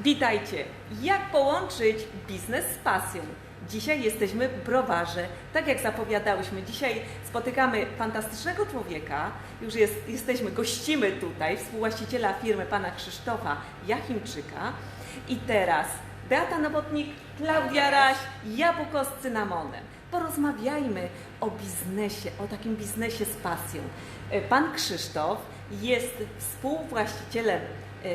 Witajcie! Jak połączyć biznes z pasją? Dzisiaj jesteśmy w browarze. Tak jak zapowiadałyśmy, dzisiaj spotykamy fantastycznego człowieka. Już jest, jesteśmy, gościmy tutaj, współwłaściciela firmy pana Krzysztofa Jachimczyka. I teraz Beata Nowotnik, Klaudia Raś, Jabłko z cynamonem. Porozmawiajmy o biznesie, o takim biznesie z pasją. E, Pan Krzysztof jest współwłaścicielem e,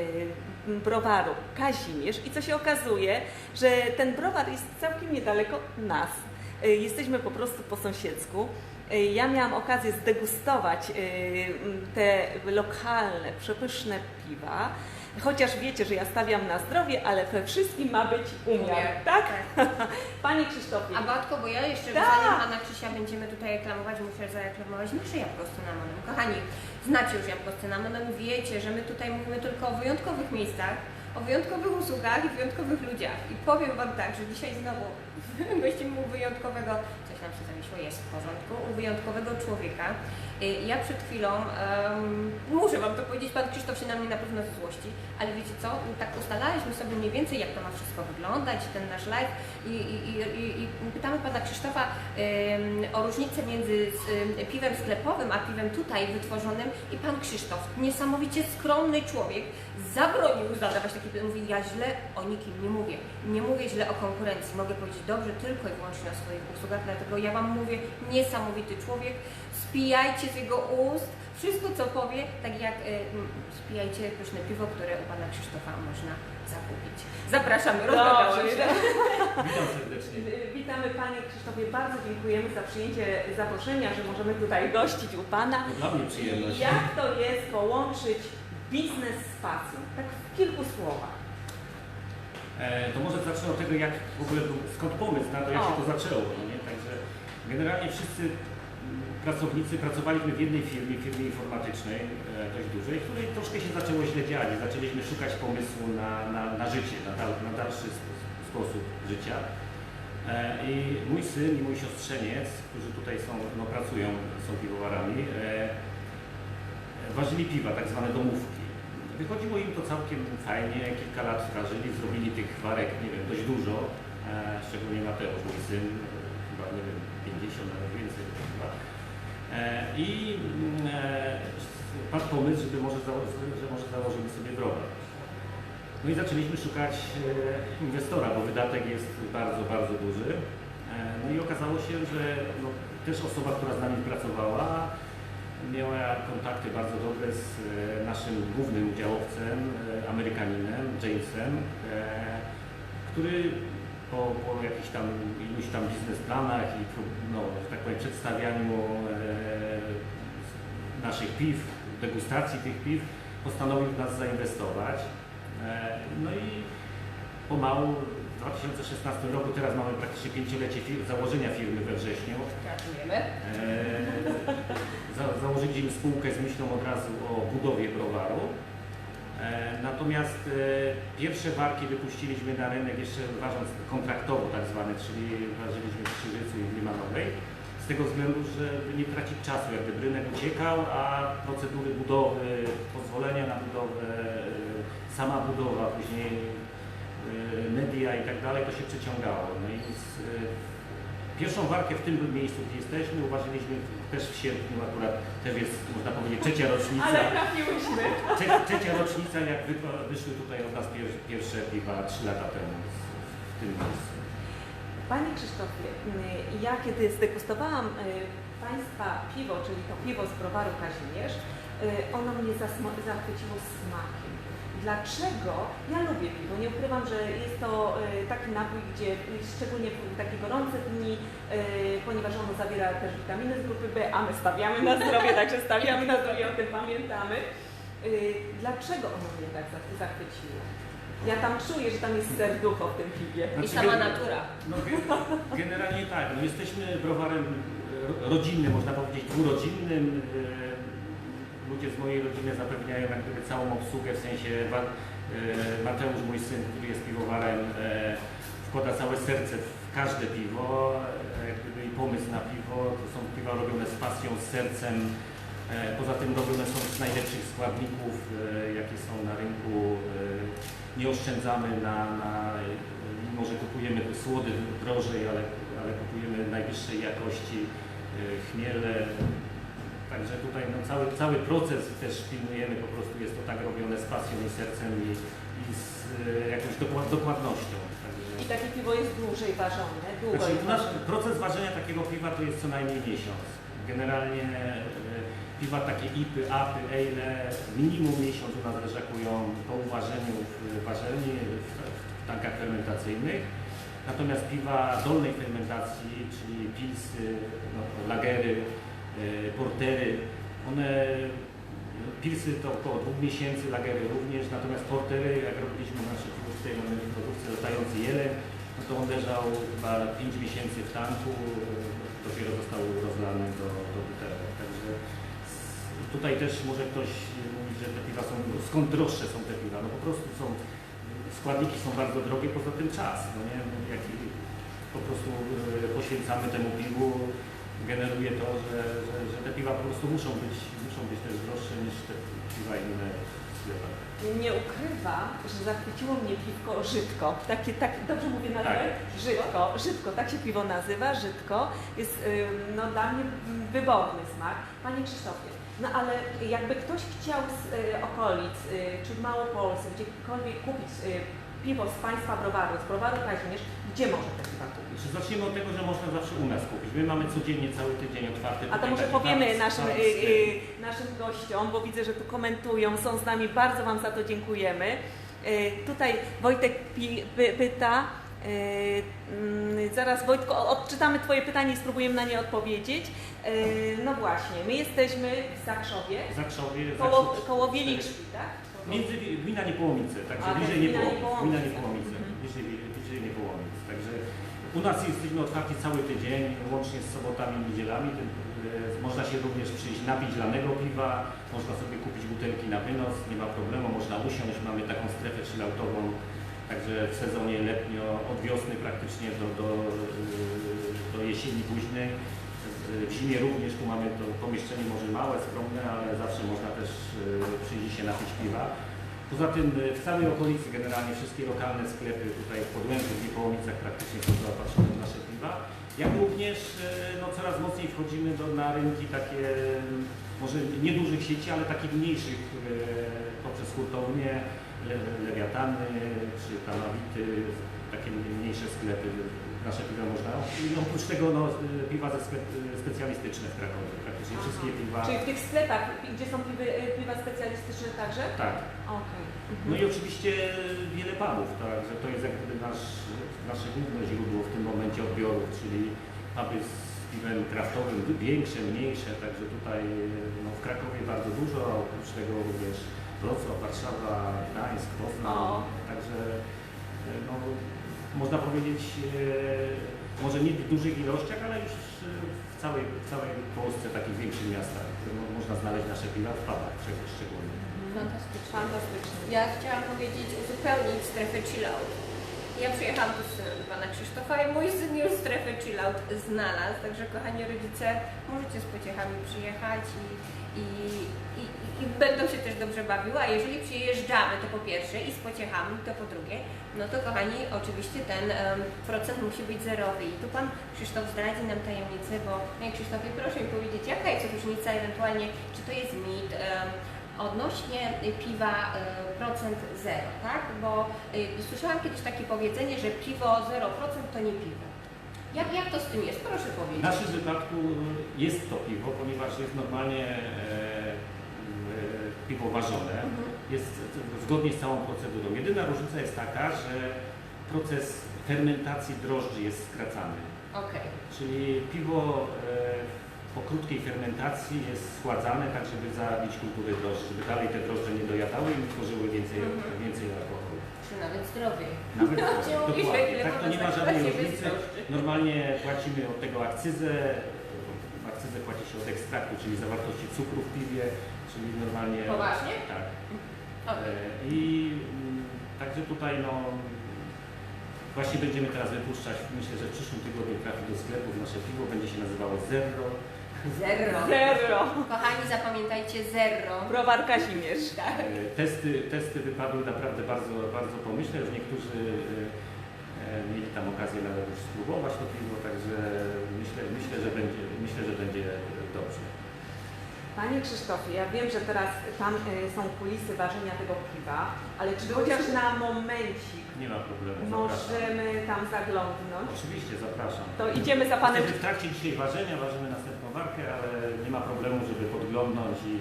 browaru Kazimierz i co się okazuje, że ten browar jest całkiem niedaleko nas. E, Jesteśmy po prostu po sąsiedzku. E, Ja miałam okazję zdegustować e, te lokalne, przepyszne piwa. Chociaż wiecie, że ja stawiam na zdrowie, ale we wszystkim ma być umiar, Umiar, tak? Panie Krzysztofie, A Batko, bo ja jeszcze Tak. zanim Pana Krzysia będziemy tutaj reklamować, muszę zareklamować nasze jabłko z cynamonem. Kochani, znacie już jabłko z cynamonem, wiecie, że my tutaj mówimy tylko o wyjątkowych miejscach, o wyjątkowych usługach i wyjątkowych ludziach. I powiem Wam tak, że dzisiaj znowu gościmy u wyjątkowego, nam się zawiesiło, jest w porządku, u wyjątkowego człowieka. Y, Ja przed chwilą, em, muszę Wam to powiedzieć, Pan Krzysztof się na mnie na pewno złości, ale wiecie co, tak ustalaliśmy sobie mniej więcej, jak to ma wszystko wyglądać, ten nasz live i, i, i, i, pytamy Pana Krzysztofa em, o różnicę między piwem sklepowym, a piwem tutaj wytworzonym i Pan Krzysztof, niesamowicie skromny człowiek, zabronił zadawać takie pytania, mówi, ja źle o nikim nie mówię, nie mówię źle o konkurencji, mogę powiedzieć dobrze tylko i wyłącznie o swoich usługach, dlatego ja Wam mówię, niesamowity człowiek, spijajcie z jego ust wszystko, co powie, tak jak y, m, spijajcie pyszne piwo, które u Pana Krzysztofa można zakupić. Zapraszamy, rozmawiamy. Witam serdecznie. Witamy Panie Krzysztofie, bardzo dziękujemy za przyjęcie zaproszenia, że możemy tutaj gościć u Pana. Dla mnie przyjemność. Jak to jest połączyć biznes z pasją? Tak w kilku słowach. E, to może zacznę od tego, jak w ogóle był, skąd pomysł na to, jak O. się to zaczęło. Generalnie wszyscy mm, pracownicy pracowaliśmy w jednej firmie, firmie informatycznej, e, dość dużej, której troszkę się zaczęło źle dziać. Zaczęliśmy szukać pomysłu na, na, na życie, na, na dalszy sp- sposób życia. E, I mój syn i mój siostrzeniec, którzy tutaj są, no, pracują, są piwowarami, e, ważyli piwa, tak zwane domówki. Wychodziło im to całkiem fajnie, kilka lat ważyli, zrobili tych warek, nie wiem, dość dużo, szczególnie Mateusz, mój syn, chyba, nie wiem, 50, nawet więcej. E, I e, padł pomysł, żeby może, że może założymy sobie browar. No i zaczęliśmy szukać e, inwestora, bo wydatek jest bardzo, bardzo duży. No i okazało się, że no, też osoba, która z nami pracowała, miała kontakty bardzo dobre z naszym głównym udziałowcem, Amerykaninem, Jamesem, który po, po jakichś tam iluś tam biznesplanach i no, że tak powiem, przedstawianiu e, naszych piw, degustacji tych piw, postanowił w nas zainwestować. E, No i pomału w 2016 roku, teraz mamy praktycznie pięciolecie fir- założenia firmy we wrześniu, Gratulujemy. Eee, za, założyliśmy spółkę z myślą od razu o budowie browaru. Eee, natomiast e, pierwsze warki wypuściliśmy na rynek jeszcze ważąc kontraktowo tak zwane, czyli ważyliśmy w Krzyżycu i w Limanowej. Z tego względu, żeby nie tracić czasu, jak gdyby rynek uciekał, a procedury budowy, pozwolenia na budowę, e, sama budowa, później e, media i tak dalej, to się przeciągało. No i z, e, Pierwszą warkę w tym miejscu, gdzie jesteśmy, uważyliśmy też w sierpniu akurat, też jest, można powiedzieć, trzecia rocznica. Ale trafiłyśmy. Trze- trzecia rocznica, jak wy, wyszły tutaj od nas pier, pierwsze piwa trzy lata temu w tym miejscu. Panie Krzysztofie, y, ja kiedy zdegustowałam y, Państwa piwo, czyli to piwo z browaru Kazimierz, y, ono mnie zachwyciło smakiem. Dlaczego? Ja lubię piwo. Nie ukrywam, że jest to y, taki napój, gdzie szczególnie w takie gorące dni, y, ponieważ ono zawiera też witaminy z grupy B, a my stawiamy na zdrowie, także stawiamy na zdrowie, o tym pamiętamy. Y, Dlaczego ono mnie tak za- zachwyciło? Ja tam czuję, że tam jest serducho w tym piwie. I Znaczy, sama natura. No, ge- generalnie tak, no, jesteśmy browarem ro- rodzinnym, można powiedzieć dwurodzinnym. Ludzie z mojej rodziny zapewniają jak całą obsługę, w sensie e, Mateusz, mój syn, który jest piwowarem, e, wkłada całe serce w każde piwo, e, jak i pomysł na piwo. To są piwa robione z pasją, z sercem. Poza tym robione są z najlepszych składników, jakie są na rynku. nie oszczędzamy na, na mimo że kupujemy słody drożej, ale, ale kupujemy najwyższej jakości chmiele. Także tutaj no, cały, cały proces też pilnujemy, po prostu jest to tak robione z pasją i sercem i, i z e, jakąś dokład, dokładnością. Także... I takie piwo jest dłużej ważone, długo Znaczy, nasz proces ważenia takiego piwa to jest co najmniej miesiąc. Generalnie e, piwa takie IPy, APy, ale minimum miesiąc u nas leżakują po uważeniu w ważelni, w, w tankach fermentacyjnych. Natomiast piwa dolnej fermentacji, czyli pilsy, no, lagery, portery, one Pilsy to około dwóch miesięcy, lagery również, natomiast portery, jak robiliśmy nasze piwo w tej momencie produkcji latający jeleń, no to on leżał chyba 5 miesięcy w tanku, e, dopiero został rozlany do, do butelek. Także tutaj też może ktoś mówić, że te piwa są, skąd droższe są te piwa, no po prostu są, składniki są bardzo drogie, poza tym czas, no nie, No jaki po prostu e, poświęcamy temu piwu, generuje to, że, że, że te piwa po prostu muszą być, muszą być też droższe niż te piwa inne w sklepach. Nie ukrywam, że zachwyciło mnie piwko Żydko. Takie, tak, dobrze mówię nazwę? Tak. Żydko, Żydko, tak się piwo nazywa, Żydko. Jest ym, no, dla mnie wyborny smak. Panie Krzysztofie, no ale jakby ktoś chciał z y, okolic, y, czy w Małopolsce, gdziekolwiek kupić y, piwo z Państwa browaru, z browaru Kazimierz, gdzie może te piwa kupić? Czy Zacznijmy od tego, że można zawsze u nas kupić. My mamy codziennie cały tydzień otwarty. A to może powiemy naszym, y, y, naszym gościom, bo widzę, że tu komentują, są z nami, bardzo Wam za to dziękujemy. Y, tutaj Wojtek pi, py, pyta, y, mm, zaraz Wojtko, o- odczytamy Twoje pytanie i spróbujemy na nie odpowiedzieć. Y, no właśnie, my jesteśmy w Zakrzowie, W Zakrzowie, koło, koło Wieliczki, tak? Między gmina Niepołomice, także A, to bliżej Niepoło, gmina Niepołomice. gmina Niepołomice, Mhm. bliżej, bliżej Niepołomic. Także u nas jesteśmy otwarci cały tydzień, łącznie z sobotami i niedzielami. Ten, e, Można się również przyjść napić lanego piwa, można sobie kupić butelki na wynos, nie ma problemu, można usiąść, mamy taką strefę chilloutową, także w sezonie letnio, od wiosny praktycznie do, do, e, do jesieni późnej. W zimie również tu mamy to pomieszczenie może małe, skromne, ale zawsze można też e, przyjść się napić piwa. Poza tym e, w całej okolicy generalnie wszystkie lokalne sklepy tutaj w Podłęciu, w Niepołomicach praktycznie są zaopatrzone w nasze piwa. Jak również e, no, coraz mocniej wchodzimy do, na rynki takie m, może nie dużych sieci, ale takich mniejszych poprzez hurtownie, le, lewiatany czy tamawity, takie mniejsze sklepy. Nasze piwa można. I oprócz tego no, e, piwa ze sklep, specjalistyczne w Krakowie. Praktycznie wszystkie piwa. Czyli w tych sklepach, gdzie są piwy, y, piwa specjalistyczne także? Tak. Okej. No i oczywiście wiele pubów, tak, że to jest jak gdyby nasz, nasze główne źródło w tym momencie odbiorów, czyli puby z piwem kraftowym, większe, mniejsze, także tutaj no, w Krakowie bardzo dużo, a oprócz tego również Wrocław, Warszawa, Gdańsk, Poznań, także no, można powiedzieć, e, może nie w dużych ilościach, ale już e, w całej, w całej Polsce, takich większych miastach, można znaleźć nasze piwa w pubach szczeg- szczególnie. Fantastycznie. Fantastycznie. Ja chciałam powiedzieć, uzupełnić strefę chillout. Ja przyjechałam tu z synem pana Krzysztofa i mój syn już strefę chillout znalazł, także kochani rodzice, możecie z pociechami przyjechać i, i, i, i będą się też dobrze bawiły, a jeżeli przyjeżdżamy, to po pierwsze i z pociechami, to po drugie, no to kochani, oczywiście ten em, procent musi być zerowy. I tu pan Krzysztof zdradzi nam tajemnicę, bo panie Krzysztofie, proszę mi powiedzieć, jaka jest różnica ewentualnie, czy to jest mit, em, odnośnie piwa y, procent zero, tak? Bo y, słyszałam kiedyś takie powiedzenie, że piwo 0% to nie piwo. Jak, jak to z tym jest? Proszę W powiedzieć. naszym wypadku jest to piwo, ponieważ jest normalnie e, e, piwo ważone, Mhm. jest zgodnie z całą procedurą. Jedyna różnica jest taka, że proces fermentacji drożdży jest skracany. Okej. Czyli piwo e, po krótkiej fermentacji jest schładzane tak, żeby zabić kulturę drożdży, żeby dalej te drożdże nie dojadały i nie tworzyły więcej, Mhm. więcej alkoholu. Czy nawet zdrowiej. Nawet dokładnie. ile Tak to nie ma żadnej różnicy. Normalnie płacimy od tego akcyzę. Akcyzę płaci się od ekstraktu, czyli zawartości cukru w piwie, czyli normalnie. Poważnie? Tak. Okej. E, I mm, także tutaj no właśnie będziemy teraz wypuszczać, myślę, że w przyszłym tygodniu trafi do sklepów nasze piwo, będzie się nazywało Zero Zero. Zero. Kochani, zapamiętajcie zero. Browar Kazimierz. Tak. E, Testy, testy wypadły naprawdę bardzo, bardzo pomyślne. Już niektórzy e, e, mieli tam okazję nawet już spróbować to piwo, także myślę, myślę, że będzie, myślę, że będzie dobrze. Panie Krzysztofie, ja wiem, że teraz tam są kulisy ważenia tego piwa, ale czy chociaż na momencik Nie ma problemu. Zapraszam. możemy tam zaglądnąć? Oczywiście zapraszam. To idziemy za panem. W trakcie dzisiaj ważenia ważymy następną warkę, ale nie ma problemu, żeby podglądnąć i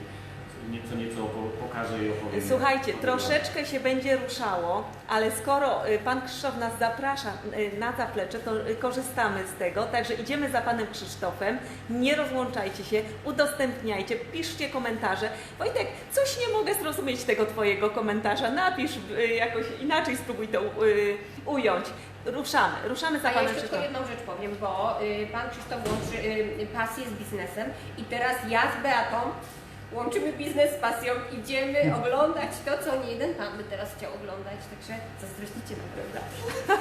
nieco, nieco pokażę i opowiem. Słuchajcie, troszeczkę się będzie ruszało, ale skoro y, pan Krzysztof nas zaprasza y, na zaplecze, to y, korzystamy z tego. Także idziemy za panem Krzysztofem. Nie rozłączajcie się, udostępniajcie, piszcie komentarze. Wojtek, coś nie mogę zrozumieć tego twojego komentarza. Napisz jakoś inaczej, spróbuj to ująć. Ruszamy, ruszamy za A ja panem jeszcze tylko Krzysztofem. jedną rzecz powiem, bo y, pan Krzysztof łączy y, pasję z biznesem i teraz ja z Beatą łączymy biznes z pasją, idziemy oglądać to, co nie jeden pan by teraz chciał oglądać, także zazdrościcie prawda?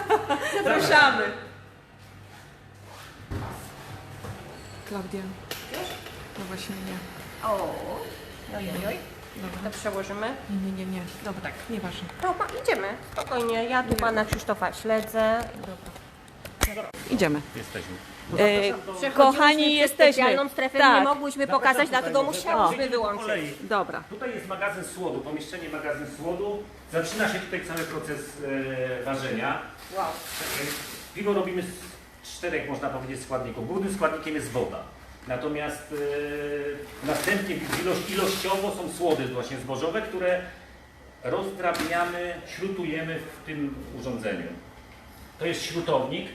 Zapraszamy. Klaudia, no właśnie nie. O, oj, oj, oj. Dobra. To przełożymy. Nie, nie, nie, nie. Dobra, tak, nieważne. Ma, idziemy, spokojnie, ja tu pana Krzysztofa śledzę. Idziemy. Jesteśmy. E, kochani, jesteśmy. specjalną strefę Tak. nie mogłyśmy pokazać, dlatego musiałyśmy wyłączyć. Kolei. Dobra. Tutaj jest magazyn słodu, pomieszczenie magazyn słodu. Zaczyna się tutaj cały proces e, ważenia. Wow. Piwo robimy z czterech, można powiedzieć, składników. Głównym składnikiem jest woda. Natomiast e, następnie ilość, ilościowo są słody właśnie zbożowe, które rozdrabniamy, śrutujemy w tym urządzeniu. To jest śrutownik,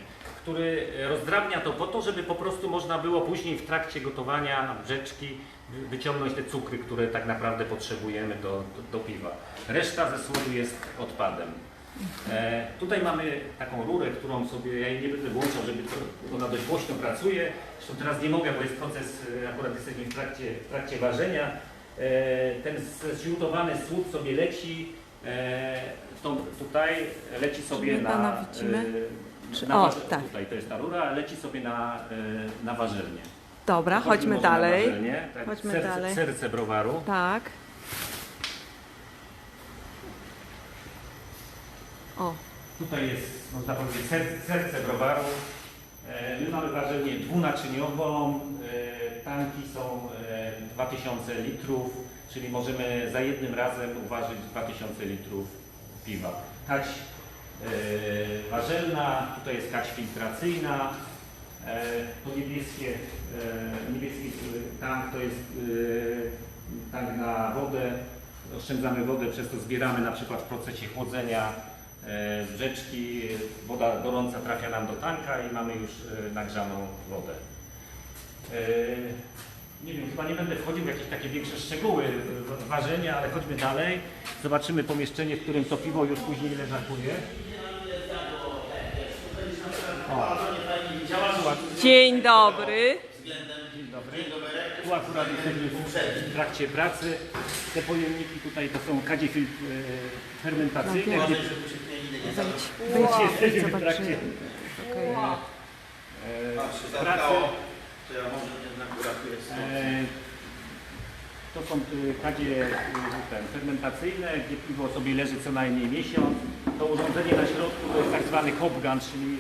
który rozdrabnia to po to, żeby po prostu można było później w trakcie gotowania brzeczki wy- wyciągnąć te cukry, które tak naprawdę potrzebujemy do, do, do piwa. Reszta ze słodu jest odpadem. E, tutaj mamy taką rurę, którą sobie, ja jej nie będę włączał, żeby to, ona dość głośno pracuje. Zresztą teraz nie mogę, bo jest proces, e, akurat jesteśmy w trakcie, w trakcie ważenia. E, ten zziutowany słód sobie leci, e, tą, tutaj leci sobie na, pana widzimy? e, Czy- na o, tak. Tutaj to jest ta rura, leci sobie na, e, na ważelnię. Dobra, chodźmy może na dalej. tak, Chodźmy serce, dalej. Serce browaru. Tak. O, Tutaj jest, można powiedzieć, serce, serce browaru. E, My mamy ważelnię dwunaczyniową, e, tanki są e, 2000 litrów, czyli możemy za jednym razem uważyć 2000 litrów piwa. Kać e, ważelna, tutaj jest kać filtracyjna, e, to niebieskie, e, niebieski tank to jest e, tank na wodę, oszczędzamy wodę, przez to zbieramy na przykład w procesie chłodzenia e, brzeczki, woda gorąca trafia nam do tanka i mamy już e, nagrzaną wodę. E, Nie wiem, chyba nie będę wchodził w jakieś takie większe szczegóły ważenia, ale chodźmy dalej. Zobaczymy pomieszczenie, w którym to piwo już później leżakuje. O, dzień dobry. Dzień dobry. Tu akurat jesteśmy w trakcie pracy. Te pojemniki tutaj to są kadzie fil- e, fermentacyjne, gdzie Wejdź, gdzie jesteśmy w trakcie Okej. e, pracy. To ja może jednak uratuję E, To są e, kadzie e, ten, fermentacyjne, gdzie piwo sobie leży co najmniej miesiąc. To urządzenie na środku to jest tak zwany hop gun, czyli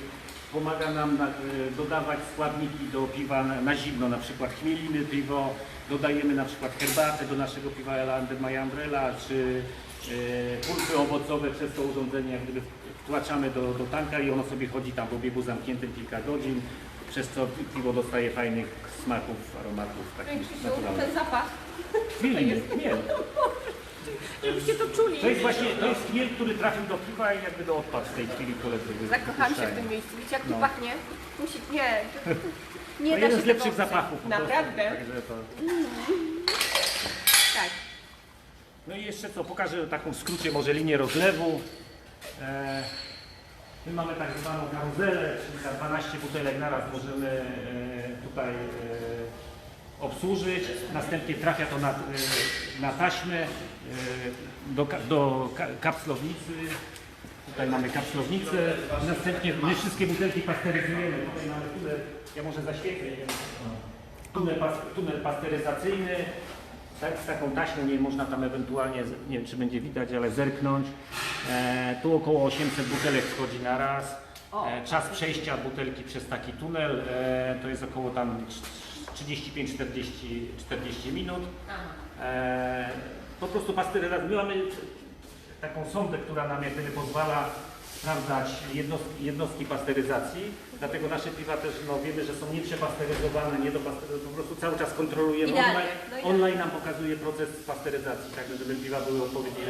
pomaga nam na, e, dodawać składniki do piwa na, na zimno, na przykład chmielimy piwo, dodajemy na przykład herbatę do naszego piwa Ela Under My Umbrella, czy e, pulpy owocowe przez to urządzenie jak gdyby wtłaczamy do, do tanka i ono sobie chodzi tam w obiegu zamkniętym kilka godzin, przez co piwo dostaje fajnych smaków, aromatów Ej, takich naturalnych. ten zapach, Chmielny, chmiel. żebyście to czuli. To jest właśnie, to jest chmiel, który trafił do piwa i jakby do odpadł w tej chwili koledzy. Zakocham się w wypuszczają. tym miejscu. Widzicie jak tu No. pachnie? Musi, nie, nie To da jeden się z lepszych zapachów. po prostu. Naprawdę? Także to... Tak. No i jeszcze co, pokażę taką w skrócie może linię rozlewu. E, my mamy tak zwaną karuzelę, czyli za 12 butelek naraz możemy e, tutaj e, obsłużyć. Następnie trafia to na, e, na taśmę e, do, do ka- kapslownicy. Tutaj mamy kapslownicę. Następnie my wszystkie butelki pasteryzujemy. Tutaj mamy tyle, ja może wiem. tunel, pas, tunel pasteryzacyjny, tak, z taką taśmą, nie można tam ewentualnie, nie wiem czy będzie widać, ale zerknąć. E, tu około 800 butelek wchodzi na raz. E, czas przejścia butelki przez taki tunel e, to jest około tam 35-40 40 minut. E, po prostu pasteryzacja. My mamy taką sondę, która nam jak pozwala sprawdzać jednostki, jednostki pasteryzacji. Dlatego nasze piwa też no, wiemy, że są nieprzepasteryzowane, niedopasteryzowane. Po prostu cały czas kontrolujemy. Idealnie, Online, no idealnie. online nam pokazuje proces pasteryzacji, tak żeby piwa były odpowiednie.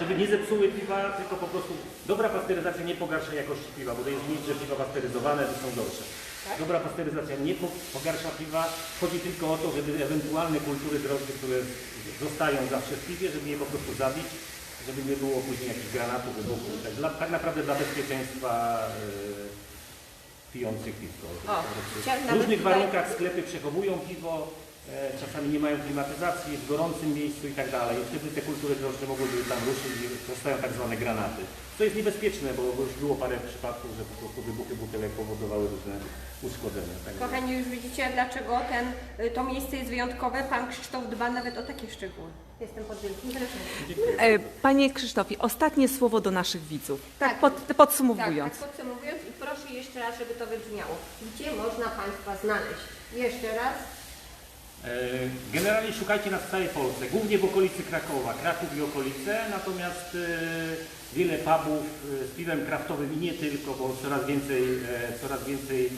Żeby nie zepsuły piwa, tylko po prostu dobra pasteryzacja nie pogarsza jakości piwa, bo to jest nic, że piwa pasteryzowane to są gorsze. Tak. Dobra pasteryzacja nie po- pogarsza piwa. Chodzi tylko o to, żeby ewentualne kultury drożdży, które zostają zawsze w piwie, żeby je po prostu zabić, żeby nie było później jakichś granatów, wybuchów. Tak, dla, tak naprawdę dla bezpieczeństwa e, pijących piwko. O, W różnych warunkach sklepy przechowują piwo, czasami nie mają klimatyzacji, jest w gorącym miejscu i tak dalej. I wtedy te kultury drożdże mogą by tam ruszyć i powstają tak zwane granaty. To jest niebezpieczne, bo już było parę przypadków, że po prostu wybuchy butelek powodowały różne uszkodzenia. Także- Kochani, już widzicie, dlaczego ten, y, to miejsce jest wyjątkowe. Pan Krzysztof dba nawet o takie szczegóły. Jestem pod wielkim wrażeniem. E, Panie Krzysztofie, ostatnie słowo do naszych widzów. Tak, Tak. pod, Tak, podsumowując. tak podsumowując i proszę jeszcze raz, żeby to wybrzmiało. Gdzie można Państwa znaleźć? Jeszcze raz. E, Generalnie szukajcie nas w całej Polsce, głównie w okolicy Krakowa, Kraków i okolice, natomiast e, wiele pubów e, z piwem kraftowym i nie tylko, bo coraz więcej, coraz więcej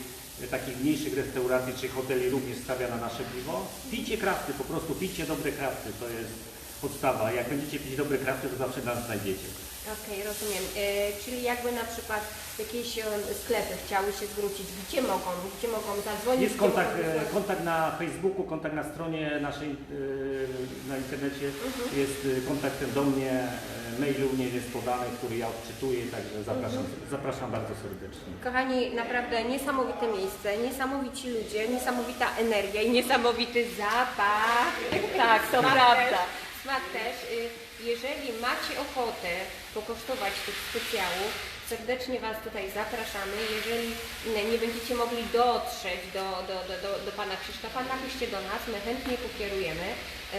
takich mniejszych restauracji czy hoteli również stawia na nasze piwo. Pijcie krafty, po prostu pijcie dobre krafty, to jest podstawa. Jak będziecie pić dobre krafty, to zawsze nas znajdziecie. Okej, rozumiem. E, czyli jakby na przykład jakieś e, sklepy chciały się zwrócić, gdzie mogą, gdzie mogą zadzwonić? Jest gdzie kontakt, mogą e, kontakt na Facebooku, kontakt na stronie naszej, e, na internecie, jest e, kontakt do mnie, e, mail również jest podany, który ja odczytuję, także zapraszam, zapraszam bardzo serdecznie. Kochani, naprawdę niesamowite miejsce, niesamowici ludzie, niesamowita energia i niesamowity zapach. Tak, to prawda. Smak też. Y, Jeżeli macie ochotę pokosztować tych specjałów, serdecznie Was tutaj zapraszamy. Jeżeli nie, będziecie mogli dotrzeć do, do, do, do, do Pana Krzysztofa, napiszcie do nas, my chętnie pokierujemy e,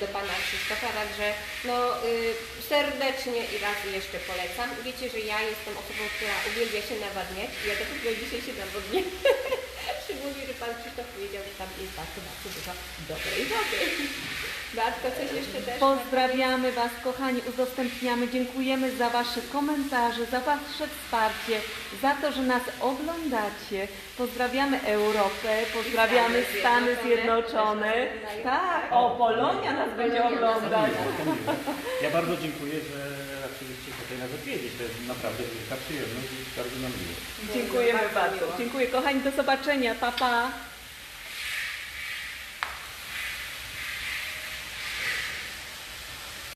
do Pana Krzysztofa, także no, y, serdecznie i raz jeszcze polecam. Wiecie, że ja jestem osobą, która uwielbia się nawadniać i ja też dzisiaj się nawodnię. Szczególnie, że Pan Krzysztof powiedział, że tam jest bardzo, bardzo dużo dobrej wody. Bartko, coś jeszcze też? Pozdrawiamy Was, kochani, udostępniamy. Dziękujemy za Wasze komentarze, za Wasze wsparcie, za to, że nas oglądacie. Pozdrawiamy Europę, pozdrawiamy Stany Stany Zjednoczone. Tak, o, Polonia nas będzie oglądać. Ja bardzo dziękuję, że tutaj nas odwiedzić, to jest naprawdę wielka przyjemność i bardzo nam miło. Dziękujemy Bardzo. Dziękuję, kochani, do zobaczenia. Pa, pa.